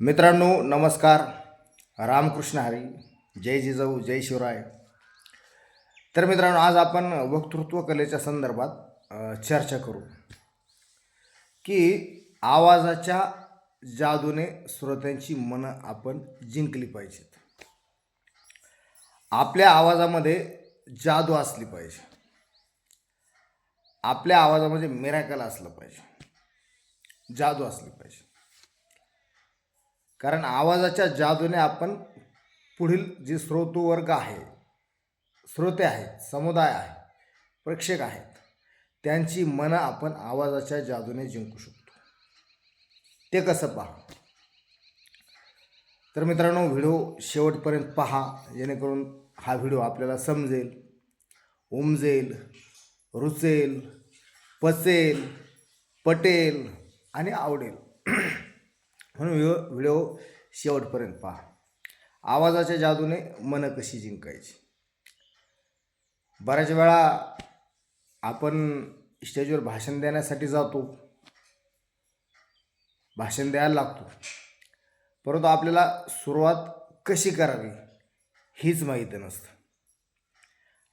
मित्रांनो नमस्कार. रामकृष्ण हरी. जय जिजाऊ जय शिवराय. तर मित्रांनो आज आपण वक्तृत्व कलेच्या संदर्भात चर्चा करू. की आवाजाच्या जादूने श्रोत्यांची मनं आपण जिंकली पाहिजेत. आपल्या आवाजामध्ये जादू असली पाहिजे. आपल्या आवाजामध्ये मिरॅकल असलं पाहिजे. जादू असली पाहिजे. कारण आवाजाच्या जादूने आपण पुढील जे स्रोतवर्ग आहे श्रोते आहेत समुदाय आहे प्रेक्षक आहेत त्यांची मनं आपण आवाजाच्या जादूने जिंकू शकतो. ते कसं पहा? तर मित्रांनो व्हिडिओ शेवटपर्यंत पहा जेणेकरून हा व्हिडिओ आपल्याला समजेल उमजेल रुचेल पचेल पटेल आणि आवडेल. म्हणून व्हिडिओ व्हिडिओ शेवटपर्यंत पहा. आवाजाच्या जादूने मनं कशी जिंकायची? बऱ्याच वेळा आपण स्टेजवर भाषण देण्यासाठी जातो. भाषण द्यायला लागतो. परंतु आपल्याला सुरुवात कशी करावी हीच माहिती नसतं.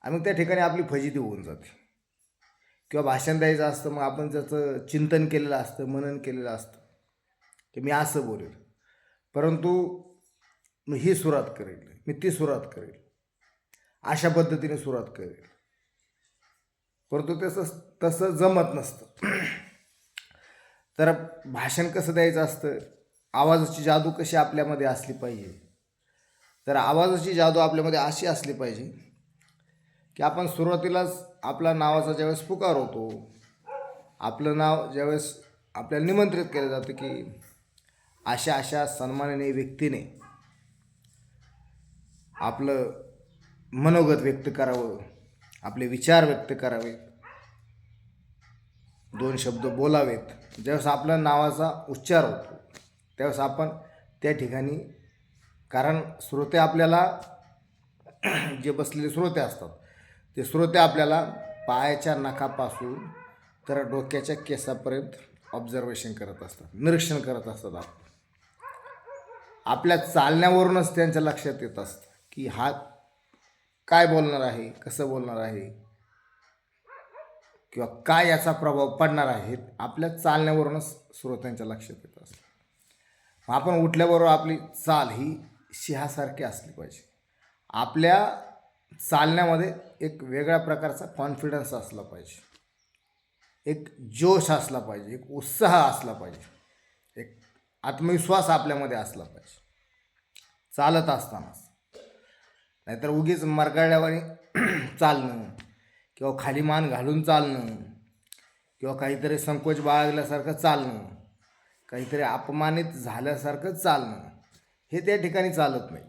आणि मग त्या ठिकाणी आपली फजिती होऊन जाते. किंवा भाषण द्यायचं असतं मग आपण त्याचं चिंतन केलेलं असतं मनन केलेलं असतं की मी असं बोलेल. परंतु मी ही सुरुवात करेल. मी ती सुरुवात करेल. अशा पद्धतीने सुरुवात करेल. परंतु तसं तसं जमत नसतं. तर भाषण कसं द्यायचं असतं? आवाजाची जादू कशी आपल्यामध्ये असली पाहिजे? तर आवाजाची जादू आपल्यामध्ये अशी असली पाहिजे की आपण सुरुवातीलाच आपला नावाचा ज्यावेळेस पुकार होतो आपलं नाव ज्यावेळेस आपल्याला निमंत्रित केलं जातं की अशा अशा सन्माननीय व्यक्तीने आपलं मनोगत व्यक्त करावं आपले विचार व्यक्त करावेत. दोन शब्द बोलावेत. ज्यावेळेस आपल्या नावाचा उच्चार होतो त्यावेळेस आपण त्या ठिकाणी कारण श्रोते आपल्याला जे बसलेले श्रोते असतात ते श्रोते आपल्याला पायाच्या नखापासून तर डोक्याच्या केसापर्यंत ऑब्झर्वेशन करत असतात निरीक्षण करत असतात. आपण आपल्या चालण्यावरूनच त्यांच्या लक्षात येत असतं की हा काय बोलणार आहे कसं बोलणार आहे? किंवा काय याचा प्रभाव पडणार आहे आपल्या चालण्यावरूनच श्रोत्यांच्या लक्षात येत असतं. आपण उठल्याबरोबर आपली चाल ही शिहासारखी असली पाहिजे. आपल्या चालण्यामध्ये एक वेगळ्या प्रकारचा कॉन्फिडन्स असला पाहिजे. एक जोश असला पाहिजे एक उत्साह असला पाहिजे. आत्मविश्वास आपल्यामध्ये असला पाहिजे. चालत असतानाच. नाहीतर उगीच मरगळल्यावानी चालणं किंवा खाली मान घालून चालणं किंवा काहीतरी संकोच बाळगल्यासारखं चालणं काहीतरी अपमानित झाल्यासारखं चालणं हे त्या ठिकाणी चालत नाही.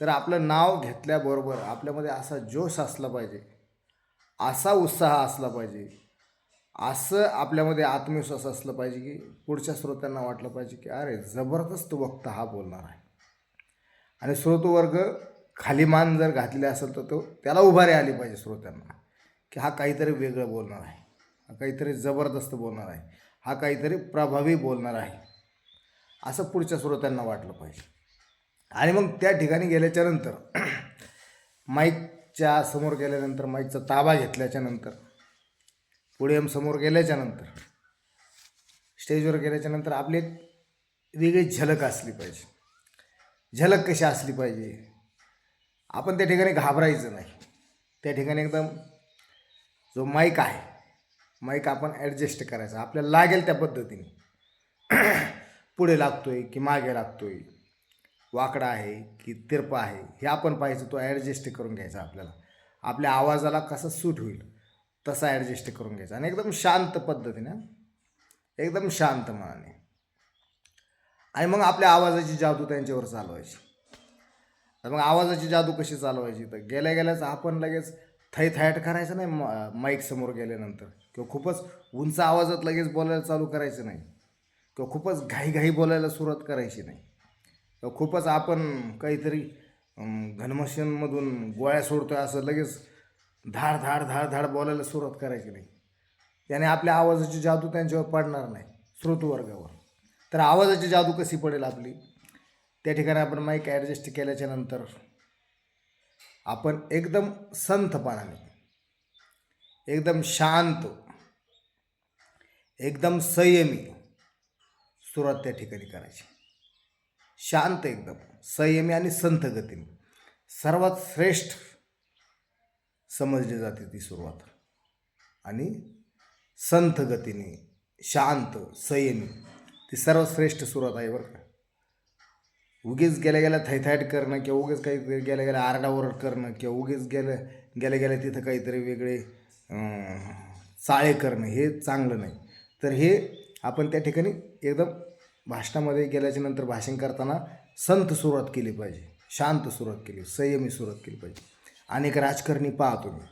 तर आपलं नाव घेतल्याबरोबर आपल्यामध्ये असा जोश असला पाहिजे असा उत्साह असला पाहिजे असं आपल्यामध्ये आत्मविश्वास असलं पाहिजे की पुढच्या श्रोत्यांना वाटलं पाहिजे की अरे जबरदस्त वक्ता हा बोलणार आहे. आणि श्रोतवर्ग खाली मान जर घातले असेल तर तो त्याला उभारी आली पाहिजे श्रोत्यांना की हा काहीतरी वेगळं बोलणार आहे. हा काहीतरी जबरदस्त बोलणार आहे. हा काहीतरी प्रभावी बोलणार आहे. असं पुढच्या श्रोत्यांना वाटलं पाहिजे. आणि मग त्या ठिकाणी गेल्याच्यानंतर माईकच्या समोर गेल्यानंतर माईकचा ताबा घेतल्याच्यानंतर नंतर पुढे समोर गेल्याच्यानंतर स्टेजवर गेल्याच्यानंतर आपली एक वेगळी झलक असली पाहिजे. झलक कशी असली पाहिजे? आपण त्या ठिकाणी घाबरायचं नाही. त्या ठिकाणी एकदम जो माईक आहे माईक आपण ॲडजस्ट करायचा. आपल्याला लागेल त्या पद्धतीने. पुढे लागतो आहे की मागे लागतो आहे वाकडा आहे की तिरपा आहे हे आपण पाहिजे तो ॲडजस्ट करून घ्यायचा आपल्याला. आपल्या आवाजाला कसं सूट होईल? तसा ॲडजस्ट करून घ्यायचा. आणि एकदम शांत पद्धतीनं एकदम शांत मनाने. आणि मग आपल्या आवाजाची जादू त्यांच्यावर चालवायची. तर मग आवाजाची जादू कशी चालवायची? तर गेल्या गेल्याच आपण लगेच थैथायट करायचं नाही म माईक समोर गेल्यानंतर. किंवा खूपच उंच आवाजात लगेच बोलायला चालू करायचं नाही. किंवा खूपच घाईघाई बोलायला सुरुवात करायची नाही. किंवा खूपच आपण काहीतरी घनमशीनमधून गोळ्या सोडतोय असं लगेच धाड धाड धाड धाड बोलायला सुरुवात करायची नाही. त्याने आपल्या आवाजाची जादू त्यांच्यावर पडणार नाही श्रोतवर्गावर तर आवाजाची जादू कशी पडेल आपली? त्या ठिकाणी आपण माईक ॲडजस्ट केल्याच्यानंतर आपण एकदम संथपणाने एकदम शांत एकदम संयमी सुरुवात त्या ठिकाणी करायची. शांत एकदम संयमी आणि संथ गतीने. सर्वात श्रेष्ठ समजली जाते ती सुरुवात. आणि संथ गतीने शांत संयमी ती सर्वश्रेष्ठ सुरुवात आहे बरं का. उगीच गेल्या गेल्या थैथाट करणं किंवा उगीच काहीतरी गेल्या गेल्या आरडाओरड करणं किंवा उगीच गेलं गेल्या गेल्या तिथं काहीतरी वेगळे चाळे करणं हे चांगलं नाही. तर हे आपण त्या ठिकाणी एकदम भाषणामध्ये गेल्याच्यानंतर भाषण करताना संत सुरुवात केली पाहिजे शांत सुरुवात केली संयमी सुरुवात केली पाहिजे. अनेक राजकारणी पहा तुम्ही.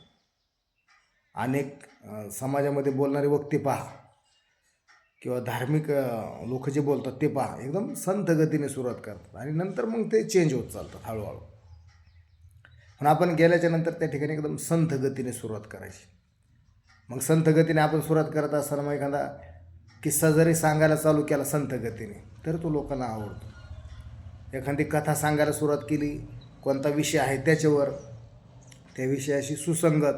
अनेक समाजामध्ये बोलणारे वक्ते पहा. किंवा धार्मिक लोक जे बोलतात ते पहा. एकदम संथ गतीने सुरुवात करतात. आणि नंतर मग ते चेंज होत चालतात हळूहळू. पण आपण गेल्याच्यानंतर त्या ठिकाणी एकदम संथ गतीने सुरुवात करायची. मग संथ गतीने आपण सुरुवात करत असताना मग एखादा किस्सा जरी सांगायला चालू केला संथ गतीने तर तो लोकांना आवडतो. एखादी कथा सांगायला सुरुवात केली कोणता विषय आहे त्याच्यावर त्या विषयाशी सुसंगत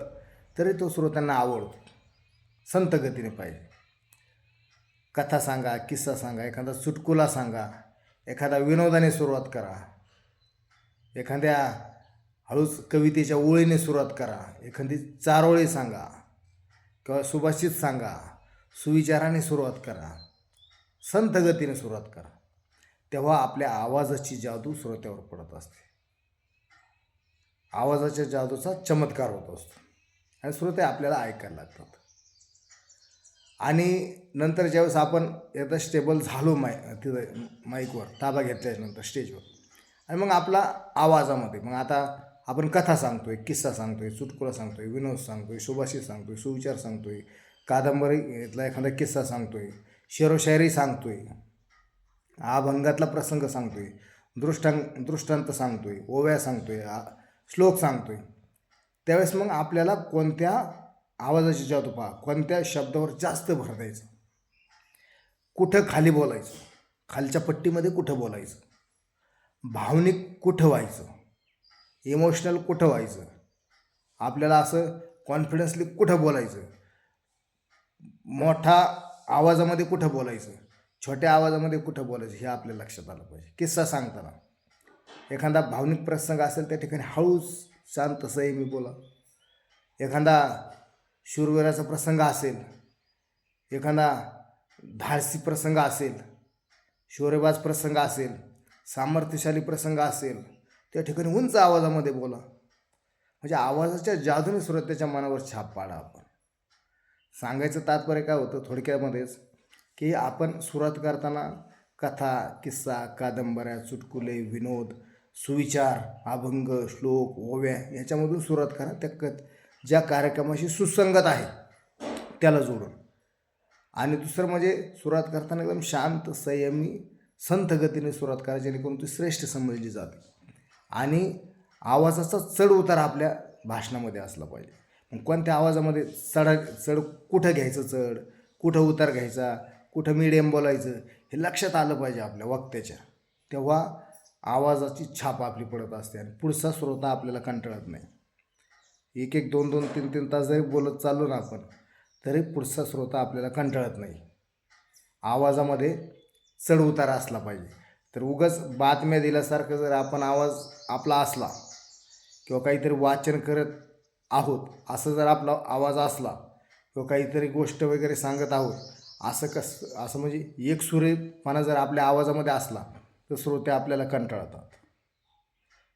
तरी तो श्रोत्यांना आवडतो. संत गतीने पाहिजे. कथा सांगा किस्सा सांगा एखादा चुटकुला सांगा एखादा विनोदाने सुरुवात करा. एखाद्या हळूच कवितेच्या ओळीने सुरुवात करा. एखादी चारोळी सांगा किंवा सुभाषित सांगा सुविचाराने सुरुवात करा. संतगतीने सुरुवात करा. तेव्हा आपल्या आवाजाची जादू श्रोत्यावर पडत असते. आवाजाच्या जादूचा चमत्कार होत असतो. आणि श्रोते आपल्याला ऐकायला लागतात. आणि नंतर ज्यावेळेस आपण एकदा स्टेबल झालो माय तिथं माईकवर ताबा घेतल्याच्यानंतर स्टेजवर. आणि मग आपला आवाजामध्ये मग आता आपण कथा सांगतोय किस्सा सांगतोय चुटकुला सांगतोय विनोद सांगतोय सुभाषित सांगतोय सुविचार सांगतोय कादंबरीतला एखादा किस्सा सांगतोय शेरोशायरी सांगतोय अभंगातला प्रसंग सांगतोय दृष्टांत दृष्टांत सांगतोय ओव्या सांगतोय श्लोक श्लोक सांगतोय. त्यावेळेस मग आपल्याला कोणत्या आवाजाची जादू पहा कोणत्या शब्दावर जास्त भर द्यायचं? कुठं खाली बोलायचं? खालच्या पट्टीमध्ये कुठं बोलायचं? भावनिक कुठं व्हायचं? इमोशनल कुठं व्हायचं? आपल्याला असं कॉन्फिडन्सली कुठं बोलायचं? मोठा आवाजामध्ये कुठं बोलायचं? छोट्या आवाजामध्ये कुठं बोलायचं? हे आपल्या लक्षात आलं पाहिजे. किस्सा सांगताना. एखादा भावनिक प्रसंग असेल त्या ठिकाणी हळूच शांत संयमी बोला. एखादा शूरवीराचा प्रसंग असेल एखादा धाडसी प्रसंग असेल शौर्यबाज प्रसंग असेल सामर्थ्यशाली प्रसंग असेल त्या ठिकाणी उंच आवाजामध्ये बोला. म्हणजे आवाजाच्या जादूने सुरुवात त्याच्या मनावर छाप पाडा आपण. सांगायचं तात्पर्य काय होतं थोडक्यामध्येच की आपण सुरुवात करताना कथा किस्सा कादंबऱ्या चुटकुले विनोद सुविचार अभंग श्लोक ओव्या याच्यामधून सुरुवात करा. त्या क ज्या कार्यक्रमाशी सुसंगत आहे त्याला जोडून. आणि दुसरं म्हणजे सुरुवात करताना एकदम शांत संयमी संथ गतीने सुरुवात करा जेणेकरून ती श्रेष्ठ समजली जाते. आणि आवाजाचा चढ उतार आपल्या भाषणामध्ये असला पाहिजे. मग कोणत्या आवाजामध्ये चढ चढ कुठं घ्यायचं चढ कुठं उतार घ्यायचा कुठं मिडियम बोलायचं हे लक्षात आलं पाहिजे आपल्या वक्त्याच्या. तेव्हा आवाजाची छाप आपली पडत असते आणि पुढचा श्रोता आपल्याला कंटाळत नाही. एक एक दोन दोन तीन तीन तास जरी बोलत चाललो ना आपण तरी पुढचा श्रोता आपल्याला कंटाळत नाही. आवाजामध्ये चढउतार असला पाहिजे. तर उगाच बातम्या दिल्यासारखं जर आपण आवाज आपला असला किंवा काहीतरी वाचन करत आहोत असं जर आपला आवाज असला किंवा काहीतरी गोष्ट वगैरे सांगत आहोत असं कसं असं म्हणजे एक सुरेपणा जर आपल्या आवाजामध्ये असला तर श्रोते आपल्याला कंटाळतात.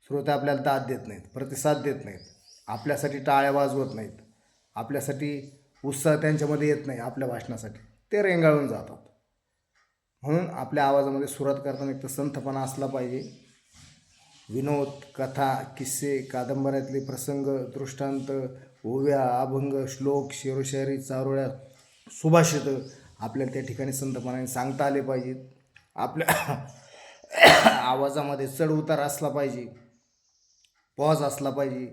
श्रोते आपल्याला दाद देत नाहीत प्रतिसाद देत नाहीत. आपल्यासाठी टाळ्या वाजवत नाहीत. आपल्यासाठी उत्साह त्यांच्यामध्ये येत नाही आपल्या भाषणासाठी. ते रेंगाळून जातात. म्हणून आपल्या आवाजामध्ये सुरुवात करताना एक तर संथपणा असला पाहिजे. विनोद कथा किस्से कादंबऱ्यातले प्रसंग दृष्टांत ओव्या अभंग श्लोक शेरोशायरी चारोळ्या सुभाषित आपल्याला त्या ठिकाणी संतपणाने सांगता आले पाहिजेत. आपल्या आवाजामध्ये चढ उतार असला पाहिजे. पॉज असला पाहिजे.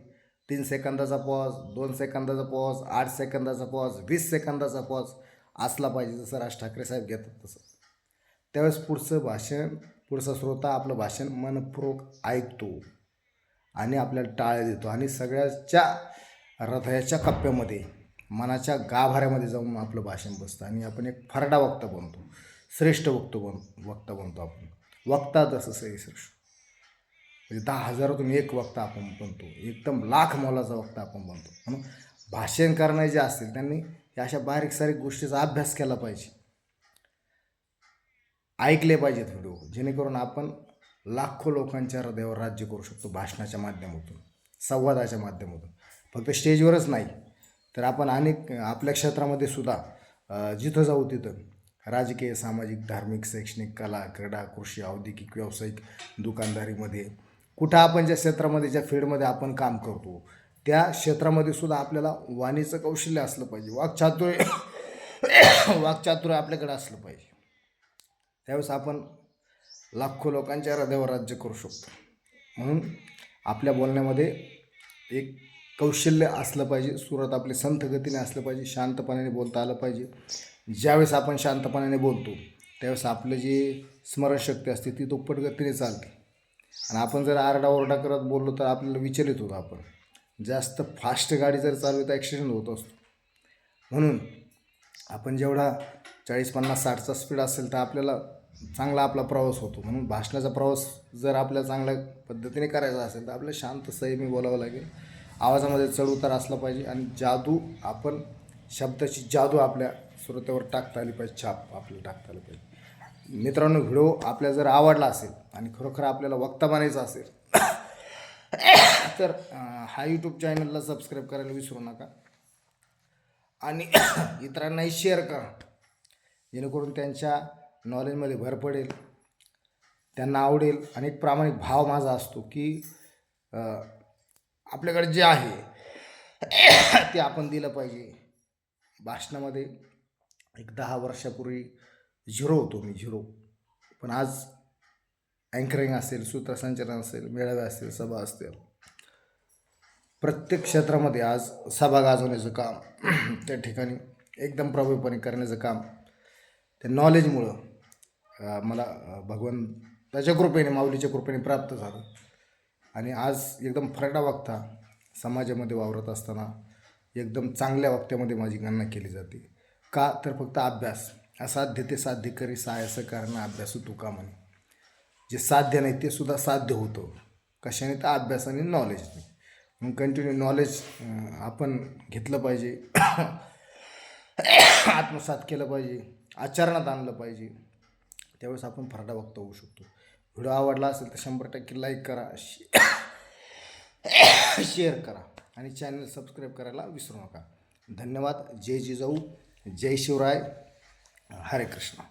तीन सेकंदाचा पॉज दोन सेकंदाचा पॉज आठ सेकंदाचा पॉज वीस सेकंदाचा पॉज असला पाहिजे जसं राज ठाकरे साहेब घेतात तसं. त्यावेळेस पुढचं भाषण पुढचा श्रोता आपलं भाषण मनपूर्वक ऐकतो आणि आपल्याला टाळ्या देतो आणि सगळ्याच्या हृदयाच्या कप्प्यामध्ये मनाच्या गाभाऱ्यामध्ये जाऊन आपलं भाषण बसतं आणि आपण एक फरडा वक्ता बनतो श्रेष्ठ वक्तो बन वक्ता बनतो आपण. वक्ता तसं सही म्हणजे दहा हजारातून एक वक्ता आपण बनतो. एकदम लाख मोलाचा वक्ता आपण बनतो. म्हणून भाषण करणारे जे असतील त्यांनी या अशा बारीक सारीक गोष्टीचा अभ्यास केला पाहिजे. ऐकले पाहिजेत व्हिडिओ जेणेकरून आपण लाखो लोकांच्या हृदयावर राज्य करू शकतो भाषणाच्या माध्यमातून संवादाच्या माध्यमातून. फक्त स्टेजवरच नाही तर आपण अनेक आपल्या क्षेत्रामध्ये सुद्धा जिथं जाऊ तिथं राजकीय सामाजिक धार्मिक शैक्षणिक कला क्रीडा कृषी औद्योगिक व्यावसायिक दुकानदारीमध्ये कुठं आपण ज्या क्षेत्रामध्ये ज्या फील्डमध्ये आपण काम करतो त्या क्षेत्रामध्ये सुद्धा आपल्याला वाणीचं कौशल्य असलं पाहिजे. वाक्चातुर्य वाक्चातुर्य आपल्याकडे असलं पाहिजे. त्यावेळेस आपण लाखो लोकांच्या हृदयावर राज्य करू शकतो. म्हणून आपल्या बोलण्यामध्ये एक कौशल्य असलं पाहिजे सुरात आपली संथ गतीने असलं पाहिजे शांतपणाने बोलता आलं पाहिजे. ज्यावेळेस आपण शांतपणाने बोलतो त्यावेळेस आपलं जे स्मरणशक्ती असते ती दुप्पट गतीने चालते. आणि आपण जर आरडाओरडा करत बोललो तर आपल्याला विचलित होतो आपण. जास्त फास्ट गाडी जर चालवली तर ॲक्सिडेंट होत असतो. म्हणून आपण जेवढा चाळीस पन्नास साठचा स्पीड असेल तर आपल्याला चांगला आपला प्रवास होतो. म्हणून भाषणाचा प्रवास जर आपल्याला चांगल्या पद्धतीने करायचा असेल तर आपल्याला शांत संयमी बोलावं लागेल. आवाजामध्ये चढ उतार असला पाहिजे आणि जादू आपण शब्दाची जादू आपल्या श्रोत्यावर टाकता आली पाहिजे छाप आपल्याला टाकता आली पाहिजे. मित्रांनो व्हिडिओ आपल्याला जर आवडला असेल आणि खरोखर आपल्याला वक्ता बनायचं असेल तर हा यूट्यूब चॅनलला सबस्क्राईब करायला विसरू नका. आणि इतरांनाही शेअर करा. जेणेकरून त्यांच्या नॉलेजमध्ये भर पडेल त्यांना आवडेल आणि एक प्रामाणिक भाव माझा असतो की आपल्याकडे जे आहे ते आपण दिलं पाहिजे. भाषणामध्ये एक दहा वर्षापूर्वी झिरो होतो मी झिरो. पण आज अँकरिंग असेल सूत्रसंचलन असेल मेळावे असतील सभा असतील प्रत्येक क्षेत्रामध्ये आज सभा गाजवण्याचं काम त्या ठिकाणी एकदम प्रभावीपणे करण्याचं काम त्या नॉलेजमुळं मला भगवंताच्या कृपेने माऊलीच्या कृपेने प्राप्त झालं. आणि आज एकदम फरडा वागता समाजामध्ये वावरत असताना एकदम चांगल्या वाक्त्यामध्ये माझी गणना केली जाते. का तर फक्त अभ्यास. असाध्य ते साध्य करी सायस कारण अभ्यास तुका म्हणे? जे साध्य नाही ते सुद्धा साध्य होतं. कशाने? तर अभ्यास आणि नॉलेजने मग कंटिन्यू नॉलेज आपण घेतलं पाहिजे. आत्मसात केलं पाहिजे. आचरणात आणलं पाहिजे. त्यावेळेस आपण फरडा वक्ता होऊ शकतो. व्हिडिओ आवडला असेल तर शंभर टक्के लाईक करा शेअर करा आणि चॅनल सबस्क्राईब करायला विसरू नका. धन्यवाद. जय जिजाऊ. जय शिवराय. हरे कृष्ण.